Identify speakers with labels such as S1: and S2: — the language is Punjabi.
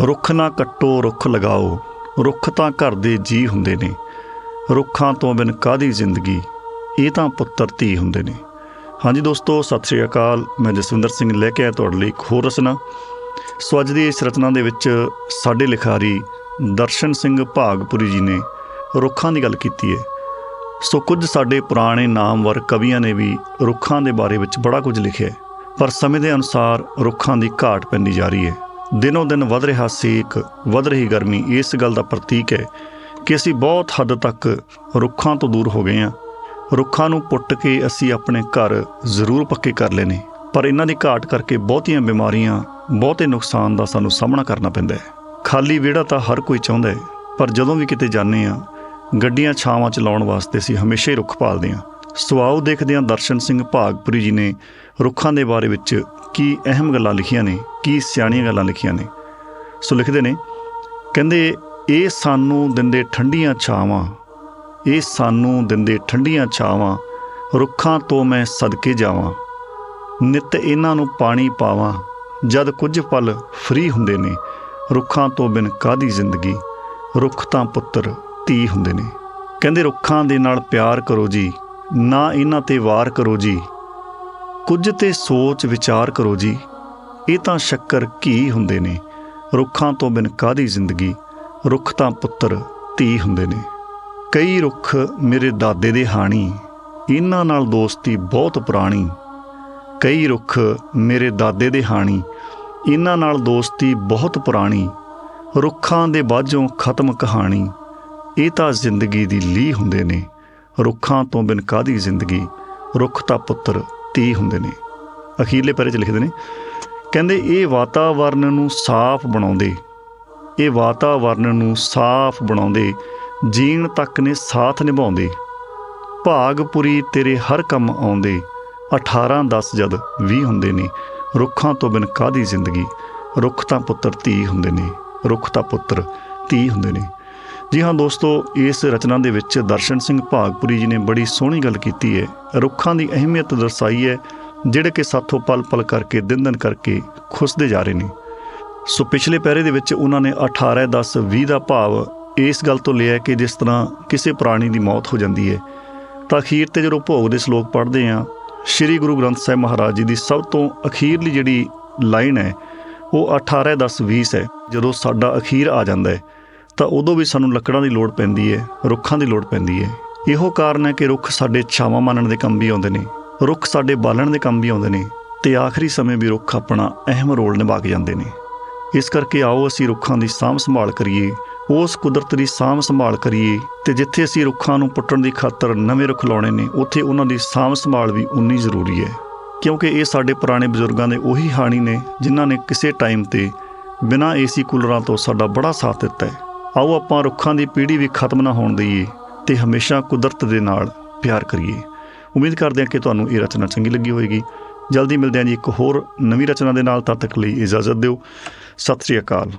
S1: ਰੁੱਖ ਨਾ ਕੱਟੋ, ਰੁੱਖ ਲਗਾਓ। ਰੁੱਖ ਤਾਂ ਘਰ ਦੇ ਜੀ ਹੁੰਦੇ ਨੇ। ਰੁੱਖਾਂ ਤੋਂ ਬਿਨ ਕਾਦੀ ਜ਼ਿੰਦਗੀ? ਇਹ ਤਾਂ ਪੁੱਤਰ ਧੀ ਹੁੰਦੇ ਨੇ। ਹਾਂਜੀ ਦੋਸਤੋ, ਸਤਿ ਸ਼੍ਰੀ ਅਕਾਲ। ਮੈਂ ਜਸਵਿੰਦਰ ਸਿੰਘ ਲੈ ਕੇ ਆਇਆ ਤੁਹਾਡੇ ਲਈ ਇੱਕ ਹੋਰ ਰਚਨਾ ਸੋ ਅੱਜ ਦੀ ਇਸ ਰਚਨਾ ਦੇ ਵਿੱਚ ਸਾਡੇ ਲਿਖਾਰੀ ਦਰਸ਼ਨ ਸਿੰਘ ਭਾਗਪੁਰੀ ਜੀ ਨੇ ਰੁੱਖਾਂ ਦੀ ਗੱਲ ਕੀਤੀ ਹੈ। ਸੋ ਕੁਝ ਸਾਡੇ ਪੁਰਾਣੇ ਨਾਮਵਰ ਕਵੀਆਂ ਨੇ ਵੀ ਰੁੱਖਾਂ ਦੇ ਬਾਰੇ ਵਿੱਚ ਬੜਾ ਕੁਝ ਲਿਖਿਆ ਪਰ ਸਮੇਂ ਦੇ ਅਨੁਸਾਰ ਰੁੱਖਾਂ ਦੀ ਘਾਟ ਪੈਂਦੀ ਜਾ ਰਹੀ ਹੈ। ਦਿਨੋ ਦਿਨ ਵਧ ਰਿਹਾ ਸੇਕ ਵਧ ਰਹੀ ਗਰਮੀ। ਇਸ ਗੱਲ ਦਾ ਪ੍ਰਤੀਕ ਹੈ ਕਿ ਅਸੀਂ ਬਹੁਤ ਹੱਦ ਤੱਕ ਰੁੱਖਾਂ ਤੋਂ ਦੂਰ ਹੋ ਗਏ ਹਾਂ। ਰੁੱਖਾਂ ਨੂੰ ਪੁੱਟ ਕੇ ਅਸੀਂ ਆਪਣੇ ਘਰ ਜ਼ਰੂਰ ਪੱਕੇ ਕਰ ਲਏ ਪਰ ਇਹਨਾਂ ਦੀ ਘਾਟ ਕਰਕੇ ਬਹੁਤੀਆਂ ਬਿਮਾਰੀਆਂ, ਬਹੁਤੇ ਨੁਕਸਾਨ ਦਾ ਸਾਨੂੰ ਸਾਹਮਣਾ ਕਰਨਾ ਪੈਂਦਾ ਹੈ। ਖਾਲੀ ਵਿਹੜਾ ਤਾਂ ਹਰ ਕੋਈ ਚਾਹੁੰਦਾ ਹੈ, ਪਰ ਜਦੋਂ ਵੀ ਕਿਤੇ ਜਾਂਦੇ ਆ ਗੱਡੀਆਂ ਛਾਵਾਂ ਚ ਲਾਉਣ ਵਾਸਤੇ ਅਸੀਂ ਹਮੇਸ਼ਾ ਹੀ ਰੁੱਖ ਪਾਲਦੇ ਹਾਂ। ਸਵਾਉ ਦੇਖਦੇ ਹਾਂ ਦਰਸ਼ਨ ਸਿੰਘ ਭਾਗਪੁਰੀ ਜੀ ਨੇ ਰੁੱਖਾਂ ਦੇ ਬਾਰੇ ਵਿੱਚ ਕੀ ਅਹਿਮ ਗੱਲਾਂ ਲਿਖੀਆਂ ਨੇ ਕੀ ਸਿਆਣੀਆਂ ਗੱਲਾਂ ਲਿਖੀਆਂ ਨੇ। ਸੋ ਲਿਖਦੇ ਨੇ, ਕਹਿੰਦੇ, ਇਹ ਸਾਨੂੰ ਦਿੰਦੇ ਠੰਡੀਆਂ ਛਾਵਾਂ ਇਹ ਸਾਨੂੰ ਦਿੰਦੇ ਠੰਡੀਆਂ ਛਾਵਾਂ ਰੁੱਖਾਂ ਤੋਂ ਮੈਂ ਸਦਕੇ ਜਾਵਾਂ, ਨਿਤ ਇਹਨਾਂ ਨੂੰ ਪਾਣੀ ਪਾਵਾਂ, ਜਦ ਕੁਝ ਪਲ ਫ੍ਰੀ ਹੁੰਦੇ ਨੇ, ਰੁੱਖਾਂ ਤੋਂ ਬਿਨ ਕਾਦੀ ਜ਼ਿੰਦਗੀ, ਰੁੱਖ ਤਾਂ ਪੁੱਤਰ, ਧੀ ਹੁੰਦੇ ਨੇ। ਕਹਿੰਦੇ, ਰੁੱਖਾਂ ਦੇ ਨਾਲ ਪਿਆਰ ਕਰੋ ਜੀ, ਨਾ ਇਹਨਾਂ ਤੇ ਵਾਰ ਕਰੋ ਜੀ, ਕੁਝ ਤੇ ਸੋਚ ਵਿਚਾਰ ਕਰੋ ਜੀ। ਇਹ ਤਾਂ ਸ਼ੱਕਰ ਘੀ ਹੁੰਦੇ ਨੇ? ਰੁੱਖਾਂ ਤੋਂ ਬਿਨ ਕਾਦੀ ਜ਼ਿੰਦਗੀ? ਰੁੱਖ ਤਾਂ ਪੁੱਤਰ, ਧੀ ਹੁੰਦੇ ਨੇ। ਕਈ ਰੁੱਖ ਮੇਰੇ ਦਾਦੇ ਦੇ ਹਾਣੀ ਇਹਨਾਂ ਨਾਲ ਦੋਸਤੀ ਬਹੁਤ ਪੁਰਾਣੀ। ਕਈ ਰੁੱਖ ਮੇਰੇ ਦਾਦੇ ਦੇ ਹਾਣੀ ਇਹਨਾਂ ਨਾਲ ਦੋਸਤੀ ਬਹੁਤ ਪੁਰਾਣੀ। ਰੁੱਖਾਂ ਦੇ ਬਾਝੋਂ ਖਤਮ ਕਹਾਣੀ, ਇਹ ਤਾਂ ਜ਼ਿੰਦਗੀ ਦੀ ਲੀ ਹੁੰਦੇ ਨੇ। ਰੁੱਖਾਂ ਤੋਂ ਬਿਨ ਕਾਦੀ ਜ਼ਿੰਦਗੀ? ਰੁੱਖ ਤਾਂ ਪੁੱਤਰ, ਧੀ ਹੁੰਦੇ ਨੇ। ਅਖੀਰਲੇ ਪੈਰੇ 'ਚ ਲਿਖਦੇ ਨੇ ਕਹਿੰਦੇ ਇਹ ਵਾਤਾਵਰਨ ਨੂੰ ਸਾਫ਼ ਬਣਾਉਂਦੇ। ਇਹ ਵਾਤਾਵਰਨ ਨੂੰ ਸਾਫ਼ ਬਣਾਉਂਦੇ, ਜੀਣ ਤੱਕ ਨੇ ਸਾਥ ਨਿਭਾਉਂਦੇ। ਭਾਗਪੁਰੀ ਤੇਰੇ ਹਰ ਕੰਮ ਆਉਂਦੇ 18 10 ਜਦ 20 ਹੁੰਦੇ ਨੇ, ਰੁੱਖਾਂ ਤੋਂ ਬਿਨ ਕਾਦੀ ਜ਼ਿੰਦਗੀ? ਰੁੱਖ ਤਾਂ ਪੁੱਤਰ ਧੀ ਹੁੰਦੇ ਨੇ, ਰੁੱਖ ਤਾਂ ਪੁੱਤਰ ਧੀ ਹੁੰਦੇ ਨੇ। ਜੀ ਹਾਂ ਦੋਸਤੋ, ਇਸ ਰਚਨਾ ਦੇ ਵਿੱਚ ਦਰਸ਼ਨ ਸਿੰਘ ਭਾਗਪੁਰੀ ਜੀ ਨੇ ਬੜੀ ਸੋਹਣੀ ਗੱਲ ਕੀਤੀ ਹੈ। ਰੁੱਖਾਂ ਦੀ ਅਹਿਮੀਅਤ ਦਰਸਾਈ ਹੈ ਜਿਹੜੇ ਕਿ ਸਾਥੋਂ ਪਲ ਪਲ ਕਰਕੇ, ਦਿਨ ਦਿਨ ਕਰਕੇ ਖੁੱਸਦੇ ਜਾ ਰਹੇ ਨੇ। ਸੋ ਪਿਛਲੇ ਪਹਿਰੇ ਦੇ ਵਿੱਚ ਉਹਨਾਂ ਨੇ 18 10 20 ਦਾ ਭਾਵ ਇਸ ਗੱਲ ਤੋਂ ਲਿਆ ਕਿ ਜਿਸ ਤਰ੍ਹਾਂ ਕਿਸੇ ਪ੍ਰਾਣੀ ਦੀ ਮੌਤ ਹੋ ਜਾਂਦੀ ਹੈ, ਤਾਂ ਅਖੀਰ ਤੇ ਜਦੋਂ ਭੋਗ ਦੇ ਸ਼ਲੋਕ ਪੜ੍ਹਦੇ ਆ ਸ੍ਰੀ ਗੁਰੂ ਗ੍ਰੰਥ ਸਾਹਿਬ ਮਹਾਰਾਜ ਜੀ ਦੀ ਸਭ ਤੋਂ ਅਖੀਰਲੀ ਜਿਹੜੀ ਲਾਈਨ ਹੈ, ਉਹ 18 10 20 ਹੈ। ਜਦੋਂ ਸਾਡਾ ਅਖੀਰ ਆ ਜਾਂਦਾ ਹੈ, ਤਾਂ ਉਦੋਂ ਵੀ ਸਾਨੂੰ ਲੱਕੜਾਂ ਦੀ ਲੋੜ ਪੈਂਦੀ ਹੈ, ਰੁੱਖਾਂ ਦੀ ਲੋੜ ਪੈਂਦੀ ਹੈ। ਇਹੋ ਕਾਰਨ ਹੈ ਕਿ ਰੁੱਖ ਸਾਡੇ ਛਾਵਾਂ ਮੰਨਣ ਦੇ ਕੰਮ ਵੀ ਆਉਂਦੇ ਨੇ। ਰੁੱਖ ਸਾਡੇ ਬਾਲਣ ਦੇ ਕੰਮ ਵੀ ਆਉਂਦੇ ਨੇ ਤੇ ਆਖਰੀ ਸਮੇਂ ਵੀ ਰੁੱਖ ਆਪਣਾ ਅਹਿਮ ਰੋਲ ਨਿਭਾ ਕੇ ਜਾਂਦੇ ਨੇ। ਇਸ ਕਰਕੇ ਆਓ ਅਸੀਂ ਰੁੱਖਾਂ ਦੀ ਸਾਂਭ ਸੰਭਾਲ ਕਰੀਏ, ਉਸ ਕੁਦਰਤ ਦੀ ਸਾਂਭ ਸੰਭਾਲ ਕਰੀਏ ਤੇ ਜਿੱਥੇ ਅਸੀਂ ਰੁੱਖਾਂ ਨੂੰ ਪੁੱਟਣ ਦੀ ਖਾਤਰ ਨਵੇਂ ਰੁੱਖ ਲਾਉਣੇ ਨੇ, ਉੱਥੇ ਉਹਨਾਂ ਦੀ ਸਾਂਭ ਸੰਭਾਲ ਵੀ ਉਨੀ ਜ਼ਰੂਰੀ ਹੈ। ਕਿਉਂਕਿ ਇਹ ਸਾਡੇ ਪੁਰਾਣੇ ਬਜ਼ੁਰਗਾਂ ਦੇ ਉਹੀ ਹਾਣੀ ਨੇ, ਜਿਨ੍ਹਾਂ ਨੇ ਕਿਸੇ ਟਾਈਮ ਤੇ ਬਿਨਾਂ ਏਸੀ ਕੂਲਰਾਂ ਤੋਂ ਸਾਡਾ ਬੜਾ ਸਾਥ ਦਿੱਤਾ ਹੈ। ਆਓ ਆਪਾਂ ਰੁੱਖਾਂ ਦੀ ਪੀੜ੍ਹੀ ਵੀ ਖਤਮ ਨਾ ਹੋਣ ਦਈਏ ਤੇ ਹਮੇਸ਼ਾ ਕੁਦਰਤ ਦੇ ਨਾਲ ਪਿਆਰ ਕਰੀਏ। ਉਮੀਦ ਕਰਦੇ ਹਾਂ ਕਿ ਤੁਹਾਨੂੰ ਇਹ ਰਚਨਾ ਚੰਗੀ ਲੱਗੀ ਹੋਵੇਗੀ। ਜਲਦੀ ਮਿਲਦੇ ਹਾਂ ਜੀ ਇੱਕ ਹੋਰ ਨਵੀਂ ਰਚਨਾ ਦੇ ਨਾਲ, ਤਦ ਤੱਕ ਲਈ ਇਜਾਜ਼ਤ ਦਿਓ। ਸਤਿ ਸ੍ਰੀ ਅਕਾਲ।